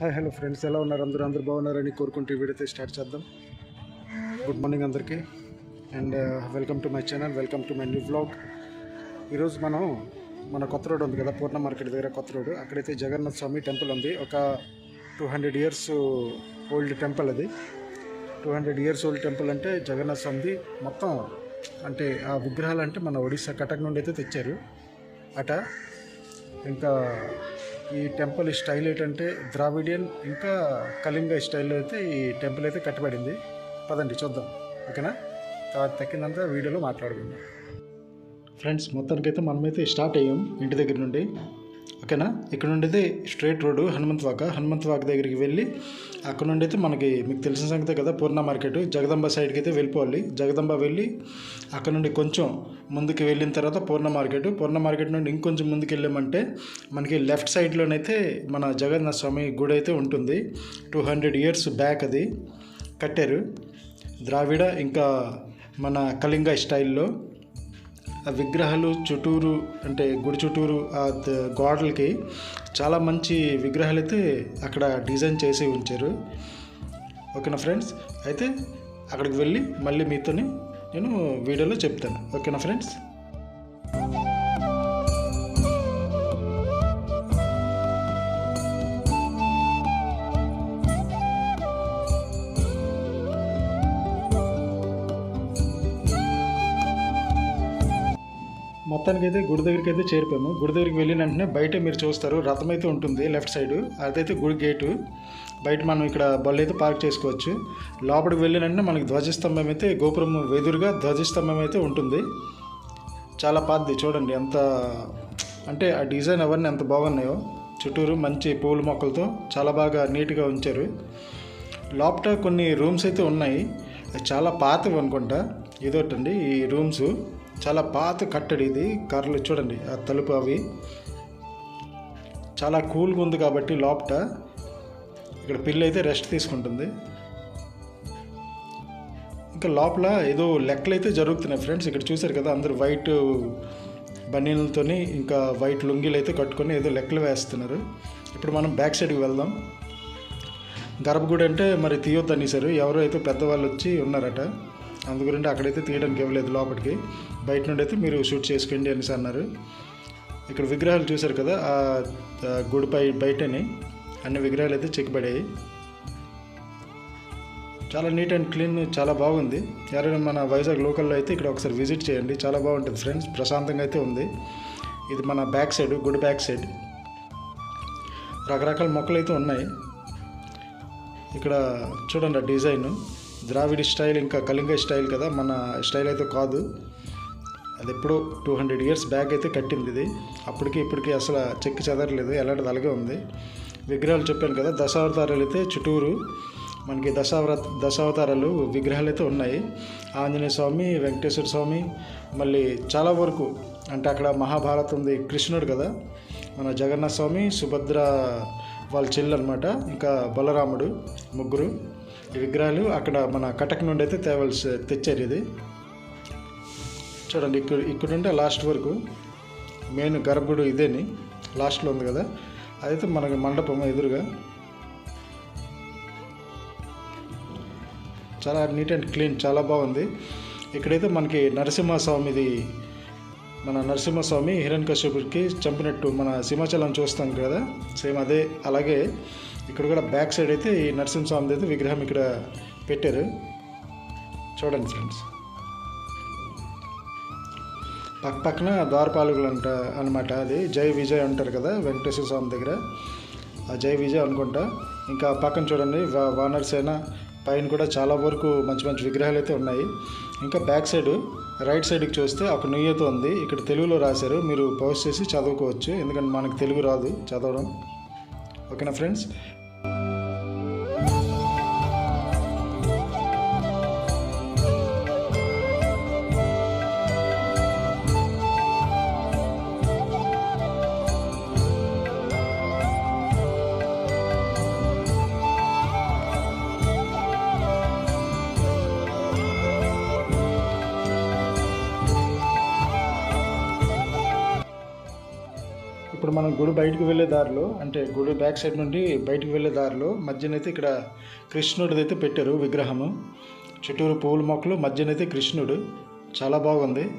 Hi hello friends. ఎలా ఉన్నారు? అందరూ అందరూ బాగున్నారని కోరుకుంటూ వీడియో స్టార్ట్ చేద్దాం. గుడ్ మార్నింగ్ అందరికీ. And welcome to my channel welcome to my new blog ఈరోజు మనం మన కొత్త రోడ్ ఉంది కదా పూర్ణ మార్కెట్ దగ్గర కొత్త రోడ్. అక్కడైతే జగన్నాథ స్వామి టెంపుల్ ఉంది. ఒక two hundred years old temple అది. Two hundred years old temple అంటే జగన్నాథ స్వామిది మొత్తం అంటే ఆ విగ్రహాలు అంటే మన ఒడిశా కటక్ నుండి అయితే తెచ్చారు. అట ఇంకా ఈ టెంపుల్ స్టైల్ ఏంటంటే ద్రావిడియన్ ఇంకా కళింగ స్టైల్లో అయితే ఈ టెంపుల్ అయితే కట్టబడింది. పదండి చూద్దాం. ఓకేనా? తర్వాత తక్కిందంతా వీడియోలో మాట్లాడుకుందాం. ఫ్రెండ్స్ మొత్తానికైతే మనమైతే స్టార్ట్ అయ్యాం ఇంటి దగ్గర నుండి. ఓకేనా? ఇక్కడ నుండి అయితే straight road Hanumanthavaka. Hanumanthavaka దగ్గరికి వెళ్ళి అక్కడ నుండి అయితే మనకి మీకు తెలిసిన సంగతే కదా పూర్ణ మార్కెట్. జగదంబ సైడ్కి అయితే వెళ్ళిపోవాలి. జగదంబ వెళ్ళి అక్కడ నుండి కొంచెం ముందుకు వెళ్ళిన తర్వాత పూర్ణ మార్కెట్. పూర్ణ మార్కెట్ నుండి ఇంకొంచెం ముందుకు వెళ్ళామంటే మనకి లెఫ్ట్ సైడ్లోనైతే మన జగన్నాథ స్వామి గుడి అయితే ఉంటుంది. టూ హండ్రెడ్ ఇయర్స్ బ్యాక్ అది కట్టారు. ద్రావిడ ఇంకా మన కళింగ స్టైల్లో. ఆ విగ్రహాలు చుట్టూరు అంటే గుడి చుట్టూరు ఆ గోడలకి చాలా మంచి విగ్రహాలు అయితే అక్కడ డిజైన్ చేసి ఉంచారు. ఓకేనా ఫ్రెండ్స్? అయితే అక్కడికి వెళ్ళి మళ్ళీ మీతోని నేను వీడియోలో చెప్తాను. ఓకేనా ఫ్రెండ్స్? మొత్తానికి అయితే గుడి దగ్గరికి అయితే చేరిపోయాము. గుడి దగ్గరికి వెళ్ళిన వెంటనే బయట మీరు చూస్తారు రథం అయితే ఉంటుంది లెఫ్ట్ సైడ్ అదైతే గుడి గేటు. బయట మనం ఇక్కడ బళ్ళు అయితే పార్క్ చేసుకోవచ్చు. లోపలికి వెళ్ళిన వెంటనే మనకి ధ్వజస్తంభం అయితే గోపురం వెదురుగా ధ్వజస్తంభం అయితే ఉంటుంది. చాలా పాతది చూడండి ఎంత అంటే ఆ డిజైన్ అవన్నీ ఎంత బాగున్నాయో. చుట్టూరు మంచి పూల మొక్కలతో చాలా బాగా నీట్గా ఉంచారు. లోపల కొన్ని రూమ్స్ అయితే ఉన్నాయి. చాలా పాతవి అనుకుంటా. ఇదోటండి ఈ రూమ్స్. చాలా పాత కట్టడి ఇది. కర్రలు చూడండి ఆ తలుపు అవి. చాలా కూల్గా ఉంది కాబట్టి లోపట ఇక్కడ పిల్ల అయితే రెస్ట్ తీసుకుంటుంది. ఇంకా లోపల ఏదో లెక్కలు అయితే జరుగుతున్నాయి ఫ్రెండ్స్. ఇక్కడ చూశారు కదా అందరూ వైట్ బనీలతోని ఇంకా వైట్ లుంగీలు అయితే కట్టుకొని ఏదో లెక్కలు వేస్తున్నారు. ఇప్పుడు మనం బ్యాక్ సైడ్కి వెళ్దాం. గర్భగుడి అంటే మరి తీయొద్దు అనేసారు ఎవరో అయితే పెద్దవాళ్ళు వచ్చి ఉన్నారట. అందుగురించి అక్కడైతే తీయడానికి ఇవ్వలేదు లోపలికి. బయట నుండి అయితే మీరు షూట్ చేసుకోండి అనేసి అన్నారు. ఇక్కడ విగ్రహాలు చూశారు కదా ఆ ఆ గుడిపై బయటని అన్ని విగ్రహాలు అయితే చెక్కబడాయి చాలా నీట్ అండ్ క్లీన్ చాలా బాగుంది. ఎవరైనా మన వైజాగ్ లోకల్లో అయితే ఇక్కడ ఒకసారి విజిట్ చేయండి. చాలా బాగుంటుంది ఫ్రెండ్స్ ప్రశాంతంగా అయితే ఉంది. ఇది మన బ్యాక్ సైడ్ గుడి బ్యాక్ సైడ్. రకరకాల మొక్కలు అయితే ఉన్నాయి. ఇక్కడ చూడండి ఆ డిజైన్. ద్రావిడ స్టైల్ ఇంకా కళింగ స్టైల్ కదా మన స్టైల్ అయితే కాదు. అది ఎప్పుడో టూ హండ్రెడ్ ఇయర్స్ బ్యాక్ అయితే కట్టింది ఇది. అప్పటికి ఇప్పటికి అసలు చెక్కి చెదరలేదు ఎలాంటిది అలాగే ఉంది. విగ్రహాలు చెప్పాను కదా దశావతారాలు అయితే చుట్టూరు. మనకి దశావర దశావతారాలు విగ్రహాలు అయితే ఉన్నాయి. ఆంజనేయ స్వామి వెంకటేశ్వర స్వామి మళ్ళీ చాలా వరకు అంటే అక్కడ మహాభారత్ ఉంది కృష్ణుడు కదా. మన జగన్నాథ స్వామి సుభద్ర వాళ్ళ చెల్లెలు అనమాట ఇంకా బలరాముడు ముగ్గురు. ఈ విగ్రహాలు అక్కడ మన కటక్ నుండి అయితే తేవలసి తెచ్చారు ఇది. చూడండి ఇక్కడ ఇక్కడ నుండి లాస్ట్ వరకు మెయిన్ గర్భగుడి ఇదేని లాస్ట్లో ఉంది కదా. అదైతే మనకి మండపం ఎదురుగా. చాలా నీట్ అండ్ క్లీన్ చాలా బాగుంది. ఇక్కడైతే మనకి నరసింహస్వామిది మన నరసింహస్వామి హిరణ్యకశ్యపుడికి చంపినట్టు మన సింహాచలం చూస్తాం కదా. సేమ్ అదే అలాగే ఇక్కడ కూడా బ్యాక్ సైడ్ అయితే ఈ నరసింహస్వామిది అయితే విగ్రహం ఇక్కడ పెట్టారు. చూడండి ఫ్రెండ్స్. పక్క పక్కన ద్వారపాలకులు అంట అనమాట అది జై విజయ్ అంటారు కదా వెంకటేశ్వర స్వామి దగ్గర. ఆ జై విజయ్ అనుకుంటా. ఇంకా పక్కన చూడండి వానర్సేన పైన కూడా చాలా వరకు మంచి మంచి విగ్రహాలు అయితే ఉన్నాయి. ఇంకా బ్యాక్ సైడ్ రైట్ సైడ్కి చూస్తే ఒక నుయ్యతో ఉంది. ఇక్కడ తెలుగులో రాశారు మీరు పౌస్ చేసి చదువుకోవచ్చు. ఎందుకంటే మనకు తెలుగు రాదు చదవడం. ఓకేనా ఫ్రెండ్స్? ఇప్పుడు మనం గుడి బయటకు వెళ్ళే దారిలో అంటే గుడి బ్యాక్ సైడ్ నుండి బయటకు వెళ్ళే దారిలో మధ్యనైతే ఇక్కడ కృష్ణుడిది అయితే పెట్టారు విగ్రహము. చుట్టూరు పువ్వుల మొక్కలు మధ్యనైతే కృష్ణుడు. చాలా బాగుంది.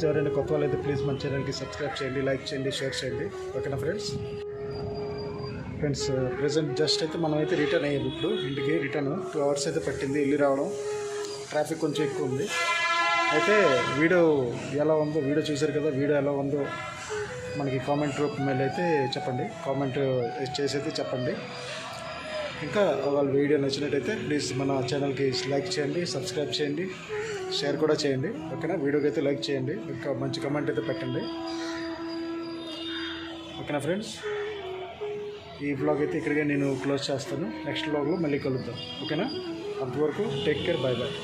ఫ్రెండ్స్ ఎవరైనా కొత్త వాళ్ళైతే ప్లీజ్ మన ఛానల్కి సబ్స్క్రైబ్ చేయండి లైక్ చేయండి షేర్ చేయండి. ఓకేనా ఫ్రెండ్స్? ఫ్రెండ్స్ ప్రజెంట్ జస్ట్ అయితే మనం అయితే రిటర్న్ అయ్యాము ఇప్పుడు. ఇంటికి రిటర్న్ టూ అవర్స్ అయితే పట్టింది వెళ్ళి రావడం. ట్రాఫిక్ కొంచెం ఎక్కువ ఉంది. అయితే వీడియో ఎలా ఉందో వీడియో చూశారు కదా వీడియో ఎలా ఉందో మనకి కామెంట్ రూపంలో అయితే చెప్పండి. కామెంట్ చేసి అయితే చెప్పండి. ఇంకా వాళ్ళ వీడియో నచ్చినట్టయితే ప్లీజ్ మన ఛానల్కి లైక్ చేయండి సబ్స్క్రైబ్ చేయండి. షేర్ కూడా చేయండి ఓకేనా? వీడియోకి అయితే లైక్ చేయండి ఇంకా మంచి కమెంట్ అయితే పెట్టండి. ఓకేనా ఫ్రెండ్స్ ఈ బ్లాగ్ అయితే ఇక్కడికే నేను క్లోజ్ చేస్తాను. నెక్స్ట్ బ్లాగ్లో మళ్ళీ కలుద్దాం. ఓకేనా? అంతవరకు టేక్ కేర్ బాయ్ బాయ్